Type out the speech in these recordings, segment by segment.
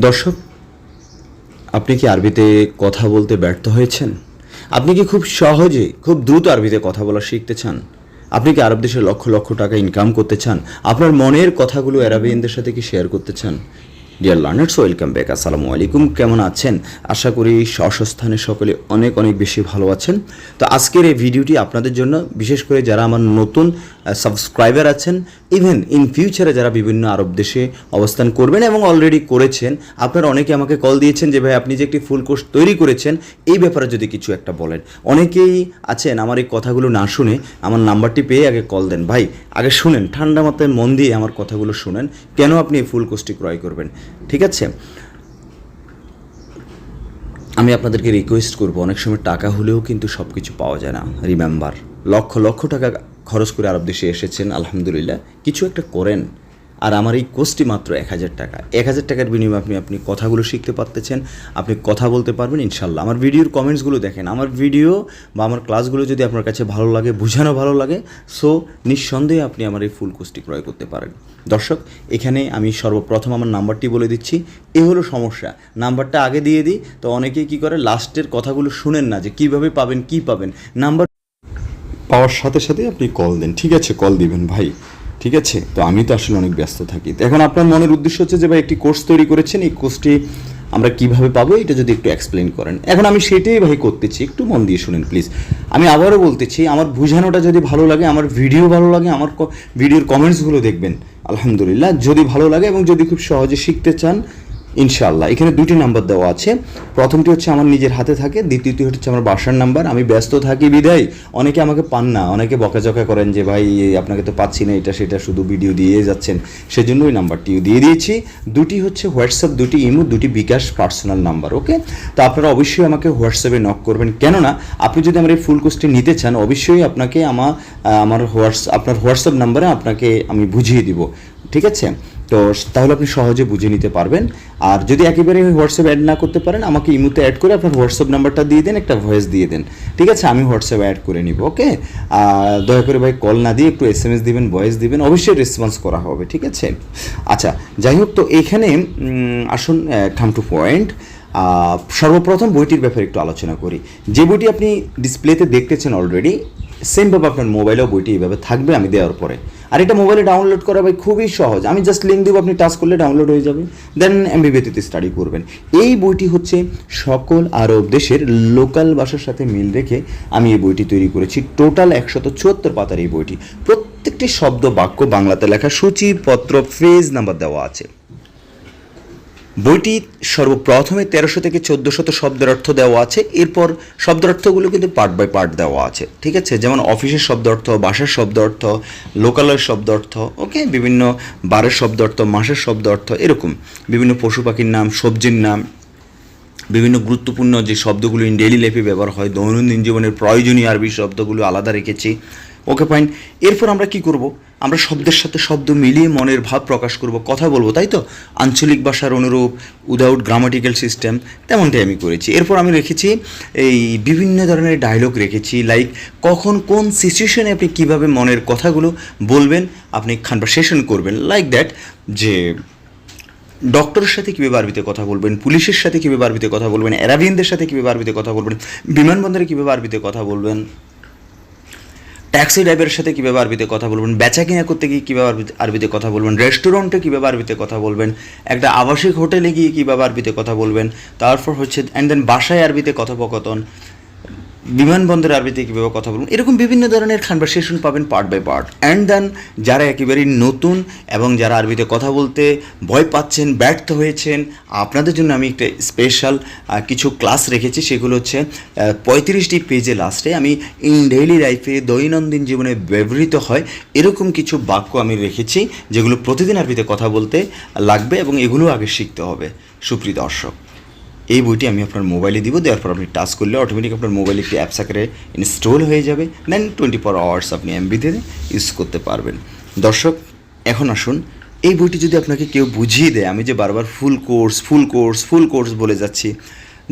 দর্শক, আপনি কি আরবিতে কথা বলতে ব্যর্থ হয়েছেন? আপনি কি খুব সহজে, খুব দ্রুত আরবিতে কথা বলা শিখতে চান? আপনি কি আরব দেশে লক্ষ লক্ষ টাকা ইনকাম করতে চান? আপনার মনের কথাগুলো অ্যারাবিয়ানদের সাথে কি শেয়ার করতে চান? ডিয়ার লার্নার্স ওয়েলকাম ব্যাক আসসালামু আলাইকুম কেমন আছেন? আশা করি স্বস্থানে সকলে অনেক অনেক বেশি ভালো আছেন। তো আজকের এই ভিডিওটি আপনাদের জন্য, বিশেষ করে যারা আমার নতুন সাবস্ক্রাইবার আছেন ইভেন ইন ফিউচারে যারা বিভিন্ন আরব দেশে অবস্থান করবেন এবং অলরেডি করেছেন, আপনারা অনেকে আমাকে কল দিয়েছেন যে, ভাই, আপনি যে একটি ফুল কোর্স তৈরি করেছেন, এই ব্যাপারে যদি কিছু একটা বলেন। অনেকেই আছেন, আমার এই কথাগুলো না শুনে আমার নাম্বারটি পেয়ে আগে কল দেন। ভাই আগে শুনেন, ঠান্ডা মাথায় মন দিয়ে আমার কথাগুলো শুনেন, কেন আপনি এই ফুল কোর্সটি ক্রয় করবেন, ঠিক আছে? আমি আপনাদেরকে রিকোয়েস্ট করব, অনেক সময় টাকা হলেও কিন্তু সব কিছু পাওয়া যায় না রিমেম্বার লক্ষ লক্ষ টাকা খরচ করে আরব দেশে এসেছেন, আলহামদুলিল্লাহ। কিছু একটা করেন আর আমার এই কোর্সটি মাত্র এক হাজার টাকা। এক হাজার টাকার বিনিময়ে আপনি আপনি কথাগুলো শিখতে পারতেছেন, আপনি কথা বলতে পারবেন, ইনশাল্লাহ। আমার ভিডিওর কমেন্টসগুলো দেখেন। আমার ভিডিও বা আমার ক্লাসগুলো যদি আপনার কাছে ভালো লাগে, বোঝানো ভালো লাগে সো নিঃসন্দেহে আপনি আমার এই ফুল কোর্সটি ক্রয় করতে পারেন। দর্শক, এখানে আমি সর্বপ্রথম আমার নাম্বারটি বলে দিচ্ছি। এ হলো সমস্যা। নাম্বারটা আগে দিয়ে দিই। তো অনেকেই কী করে? লাস্টের কথাগুলো শুনেন না যে কীভাবে পাবেন, কী পাবেন। নাম্বার পাওয়ার সাথে সাথে আপনি কল দেন। ঠিক আছে কল দিবেন ভাই। ঠিক আছে? তো আমি তো আসলে অনেক ব্যস্ত থাকি। তো এখন আপনার মনের উদ্দেশ্য হচ্ছে যে ভাই একটি কোর্স তৈরি করেছেন, এই কোর্সটি আমরা কীভাবে পাবো এটা যদি একটু এক্সপ্লেন করেন। এখন আমি সেটাই ভাই করতেছি, একটু মন দিয়ে শুনেন প্লিজ আমি আবারও বলতেছি, আমার বুঝানোটা যদি ভালো লাগে, আমার ভিডিও ভালো লাগে, আমার ভিডিওর কমেন্টসগুলো দেখবেন, আলহামদুলিল্লাহ। যদি ভালো লাগে এবং যদি খুব সহজে শিখতে চান ইনশাআল্লাহ। এখানে দুটি নাম্বার দেওয়া আছে। প্রথমটি হচ্ছে আমার নিজের হাতে থাকে, দ্বিতীয়টি হচ্ছে আমার বাসার নাম্বার। আমি ব্যস্ত থাকি, বিদায়। অনেকে আমাকে পান না, অনেকে বকাঝকা করেন যে, ভাই, আপনাকে তো পাচ্ছি না, এটা সেটা শুধু ভিডিও দিয়ে যাচ্ছেন। সেজন্য ওই নাম্বারটিও দিয়ে দিয়েছি। দুটি হচ্ছে হোয়াটসঅ্যাপ, দুটি ইমো, দুটি বিকাশ পার্সোনাল নাম্বার, ওকে? তো আপনারা অবশ্যই আমাকে হোয়াটসঅ্যাপে নক করবেন। কেননা, আপনি যদি আমার এই ফুল কোর্সটি নিতে চান, অবশ্যই আপনাকে আমার আমার হোয়াটস, আপনার হোয়াটসঅ্যাপ নাম্বারে আপনাকে আমি বুঝিয়ে দিব। ঠিক আছে? তো তাহলে আপনি সহজে বুঝে নিতে পারবেন। আর যদি একেবারে হোয়াটসঅ্যাপ অ্যাড না করতে পারেন, আমাকে ইমুতে অ্যাড করে আপনার হোয়াটসঅ্যাপ নাম্বারটা দিয়ে দেন, একটা ভয়েস দিয়ে দেন। ঠিক আছে? আমি হোয়াটসঅ্যাপ অ্যাড করে নিব ওকে দয়া করে ভাই কল না দিয়ে একটু এস এম এস দিবেন ভয়েস দিবেন, অবশ্যই রেসপন্স করা হবে, ঠিক আছে? আচ্ছা যাই হোক, তো এখানে আসুন কাম টু পয়েন্ট সর্বপ্রথম বইটির ব্যাপারে একটু আলোচনা করি। যে বইটি আপনি ডিসপ্লেতে দেখতেছেন অলরেডি সেমভাবে আপনার মোবাইলেও বইটি এইভাবে থাকবে, আমি দেওয়ার পরে। আর এটা মোবাইলে ডাউনলোড করা ভাই খুবই সহজ। আমি জাস্ট লিঙ্ক দেবো, আপনি টাচ করলে ডাউনলোড হয়ে যাবে। দেন এমবিবিএতে স্টাডি করবেন। এই বইটি হচ্ছে সকল আরব দেশের লোকাল ভাষার সাথে মিল রেখে আমি এই বইটি তৈরি করেছি। টোটাল একশত চুয়াত্তর পাতার এই বইটি। প্রত্যেকটি শব্দ বাক্য বাংলাতে লেখা সূচিপত্র ফেজ নাম্বার দেওয়া আছে। বইটি সর্বপ্রথমে তেরোশো থেকে চোদ্দোশত শব্দের অর্থ দেওয়া আছে। এরপর শব্দের অর্থগুলো কিন্তু পার্ট বাই পার্ট দেওয়া আছে। ঠিক আছে? যেমন অফিসের শব্দ অর্থ, বাসার শব্দ অর্থ, লোকালয়ের শব্দ অর্থ ওকে বিভিন্ন বারের শব্দ অর্থ, মাসের শব্দ অর্থ, এরকম। বিভিন্ন পশু পাখির নাম, সবজির নাম, বিভিন্ন গুরুত্বপূর্ণ যে শব্দগুলো ইন ডেইলি লাইফে ব্যবহার হয়, দৈনন্দিন জীবনের প্রয়োজনীয় আরবি শব্দগুলো আলাদা রেখেছি। ওকে ফাইন এরপর আমরা কি করব? আমরা শব্দের সাথে শব্দ মিলিয়ে মনের ভাব প্রকাশ করব, কথা বলব, তাই তো? আঞ্চলিক ভাষার অনুরূপ উইদাউট গ্রামাটিক্যাল সিস্টেম, তেমনটাই আমি করেছি। এরপর আমি রেখেছি এই বিভিন্ন ধরনের ডায়লগ রেখেছি লাইক কখন কোন সিচুয়েশনে আপনি কীভাবে মনের কথাগুলো বলবেন, আপনি কনভারসেশন করবেন লাইক দ্যাট যে ডক্টরের সাথে কীভাবে আরবিতে কথা বলবেন, পুলিশের সাথে কীভাবে আরবিতে কথা বলবেন অ্যারাবিয়ানদের সাথে কীভাবে আরবিতে কথা বলবেন, বিমানবন্দরে কীভাবে আরবিতে কথা বলবেন ট্যাক্সি ড্রাইভারের সাথে কীভাবে আরবিতে কথা বলবেন? বেচা কিনা করতে গিয়ে কীভাবে আরবিতে আরবিতে কথা বলবেন? রেস্টুরেন্টে কীভাবে আরবিতে কথা বলবেন? একটা আবাসিক হোটেলে গিয়ে কীভাবে আরবিতে কথা বলবেন? তারপর হচ্ছে অ্যান্ড দেন বাসায় আরবিতে কথোপকথন। বিমানবন্দরে আরবিতে কীভাবে কথা বলুন, এরকম বিভিন্ন ধরনের কনভারসেশন পাবেন part by part and then যারা একেবারেই নতুন এবং যারা আরবিতে কথা বলতে ভয় পাচ্ছেন, ব্যর্থ হয়েছেন, আপনাদের জন্য আমি একটা স্পেশাল কিছু ক্লাস রেখেছি, সেগুলো হচ্ছে পঁয়ত্রিশটি পেজে লাস্টে আমি ইন ডেইলি লাইফে দৈনন্দিন জীবনে ব্যবহৃত হয়, এরকম কিছু বাক্য আমি রেখেছি, যেগুলো প্রতিদিন আরবিতে কথা বলতে লাগবে এবং এগুলো আগে শিখতে হবে। সুপ্রিয় দর্শক এই বইটি আমি আপনার মোবাইলে দিব দেওয়ার পর আপনি টাচ করলে অটোমেটিক আপনার মোবাইলে একটি অ্যাপস আকারে ইনস্টল হয়ে যাবে। দেন টোয়েন্টি ফোর আওয়ার্স আপনি এমবিতে ইউজ করতে পারবেন। দর্শক, এখন আসুন। এই বইটি যদি আপনাকে কেউ বুঝিয়ে দেয়, আমি যে বারবার full course full course full course বলে যাচ্ছি,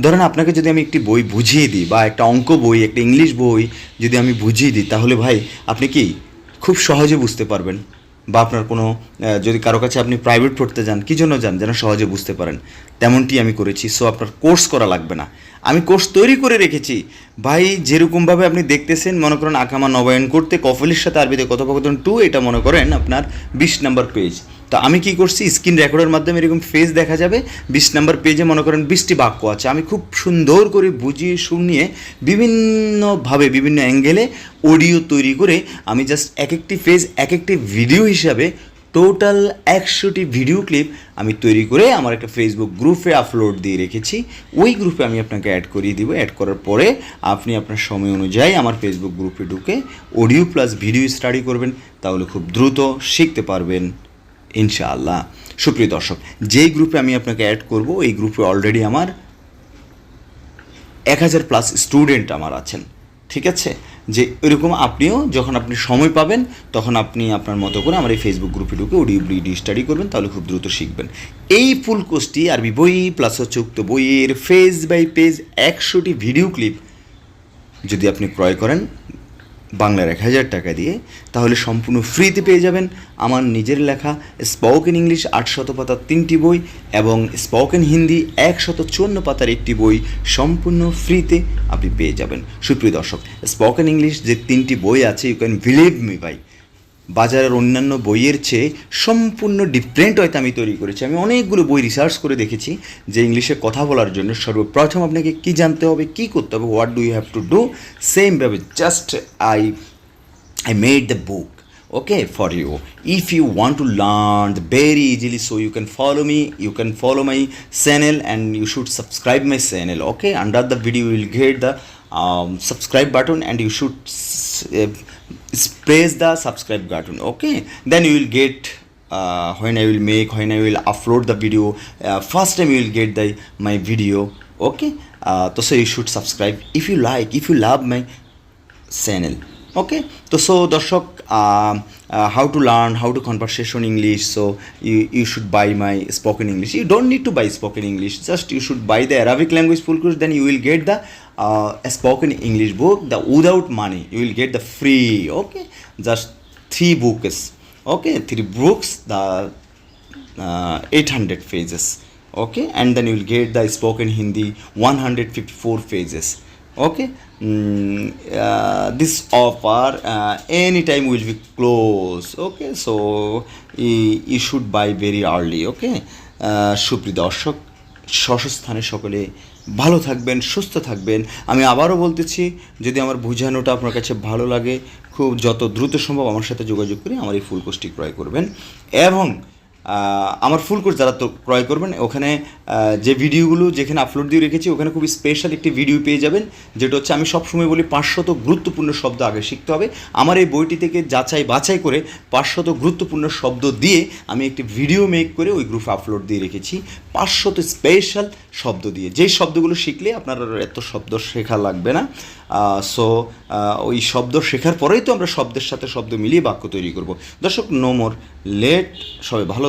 ধরেন আপনাকে যদি আমি একটি বই বুঝিয়ে দিই বা একটা অঙ্ক বই, একটা ইংলিশ বই যদি আমি বুঝিয়ে দিই, তাহলে ভাই আপনি কি খুব সহজে বুঝতে পারবেন? বা আপনার কোনো যদি কারও কাছে আপনি প্রাইভেট পড়তে যান, কী জন্য যান? যেন সহজে বুঝতে পারেন। তেমনটি আমি করেছি সো আপনার কোর্স করা লাগবে না। আমি কোর্স তৈরি করে রেখেছি। ভাই, যেরকমভাবে আপনি দেখতেছেন, মনে করেন আকামা নবায়ন করতে, কফলের সাথে আরবিতে কথোপকথন টু এটা মনে করেন আপনার বিশ নাম্বার পেজ তো আমি কি করছি স্ক্রিন রেকর্ডের মাধ্যমে এরকম ফেস দেখা যাবে, বিশ নাম্বার পেজে মনে করেন বিশটি বাক্য আছে। আমি খুব সুন্দর করে বুঝিয়ে, শুনিয়ে, বিভিন্নভাবে, বিভিন্ন অ্যাঙ্গেলে অডিও তৈরি করে আমি জাস্ট এক একটি ফেজ এক একটি ভিডিও হিসাবে টোটাল একশোটি ভিডিও ক্লিপ আমি তৈরি করে আমার একটা ফেসবুক গ্রুপে আপলোড দিয়ে রেখেছি। ওই গ্রুপে আমি আপনাকে অ্যাড করিয়ে দিব। অ্যাড করার পরে আপনি আপনার সময় অনুযায়ী আমার ফেসবুক গ্রুপে ঢুকে অডিও প্লাস ভিডিও স্টাডি করবেন। তাহলে খুব দ্রুত শিখতে পারবেন, ইনশাআল্লাহ। সুপ্রিয় দর্শক, যেই গ্রুপে আমি আপনাকে অ্যাড করব এই গ্রুপে অলরেডি আমার এক হাজার প্লাস স্টুডেন্ট আমার আছেন। ঠিক আছে? যে এরকম আপনিও যখন আপনি সময় পাবেন, তখন আপনি আপনার মতো করে আমার এই ফেসবুক গ্রুপে ঢুকে ডি স্টাডি করবেন, তাহলে খুব দ্রুত শিখবেন। এই ফুল কোর্সটি আরবি বই প্লাস হচ্ছে উক্ত বইয়ের ফেজ বাই পেজ একশোটি ভিডিও ক্লিপ যদি আপনি ক্রয় করেন বাংলার এক হাজার টাকা দিয়ে, তাহলে সম্পূর্ণ ফ্রিতে পেয়ে যাবেন আমার নিজের লেখা স্পোকেন ইংলিশ আটশত পাতার তিনটি বই এবং স্পোকেন হিন্দি একশত চুয়ান্ন পাতার একটি বই সম্পূর্ণ ফ্রিতে আপনি পেয়ে যাবেন। সুপ্রিয় দর্শক, স্পোকেন ইংলিশ যে তিনটি বই আছে ইউ ক্যান বিলিভ মি ভাই বাজারের অন্যান্য বইয়ের চেয়ে সম্পূর্ণ ডিফারেন্ট হয়তো আমি তৈরি করেছি। আমি অনেকগুলো বই রিসার্চ করে দেখেছি যে ইংলিশে কথা বলার জন্য সর্বপ্রথম আপনাকে কি জানতে হবে, কি করতে হবে what do you have to do same সেমভাবে just I I made the book okay for you if you want to learn the very easily so you can follow me you can follow my channel and you should subscribe my channel okay under the video will get the subscribe button and you should press the subscribe button okay then you will get uh, when I will make when I will upload the video uh, first time you will get the my video okay uh, so you should subscribe if you like if you love my channel okay তো so দর্শক how to learn how to conversation English so you you should buy my spoken English you don't need to buy spoken English just you should buy the Arabic language full course then you will get the spoken English book the without money you will get the free okay just three books okay three books the uh, 800 pages okay and then you will get the spoken hindi 154 pages okay mm, uh, this offer uh, anytime will be close okay so you, you should buy very early okay uh, সুপ্রিয় দর্শক স্থানে সকলে ভালো থাকবেন, সুস্থ থাকবেন। আমি আবারও বলতেছি, যদি আমার বোঝানোটা আপনার কাছে ভালো লাগে, খুব যত দ্রুত সম্ভব আমার সাথে যোগাযোগ করে আমার এই ফুল ক্রয় করবেন। এবং আমার ফুল কোর্স যারা তো ক্রয় করবেন, ওখানে যে ভিডিওগুলো যেখানে আপলোড দিয়ে রেখেছি, ওখানে খুব স্পেশাল একটি ভিডিও পেয়ে যাবেন, যেটা হচ্ছে আমি সবসময় বলি পাঁচশত গুরুত্বপূর্ণ শব্দ আগে শিখতে হবে। আমার এই বইটি থেকে যাচাই বাছাই করে পাঁচশত গুরুত্বপূর্ণ শব্দ দিয়ে আমি একটি ভিডিও মেক করে ওই গ্রুপে আপলোড দিয়ে রেখেছি। পাঁচশত স্পেশাল শব্দ দিয়ে। যেই শব্দগুলো শিখলে আপনার এত শব্দ শেখা লাগবে না। সো ওই শব্দ শেখার পরেই তো আমরা শব্দের সাথে শব্দ মিলিয়ে বাক্য তৈরি করব। দর্শক নো মোর লেট সবাই ভালো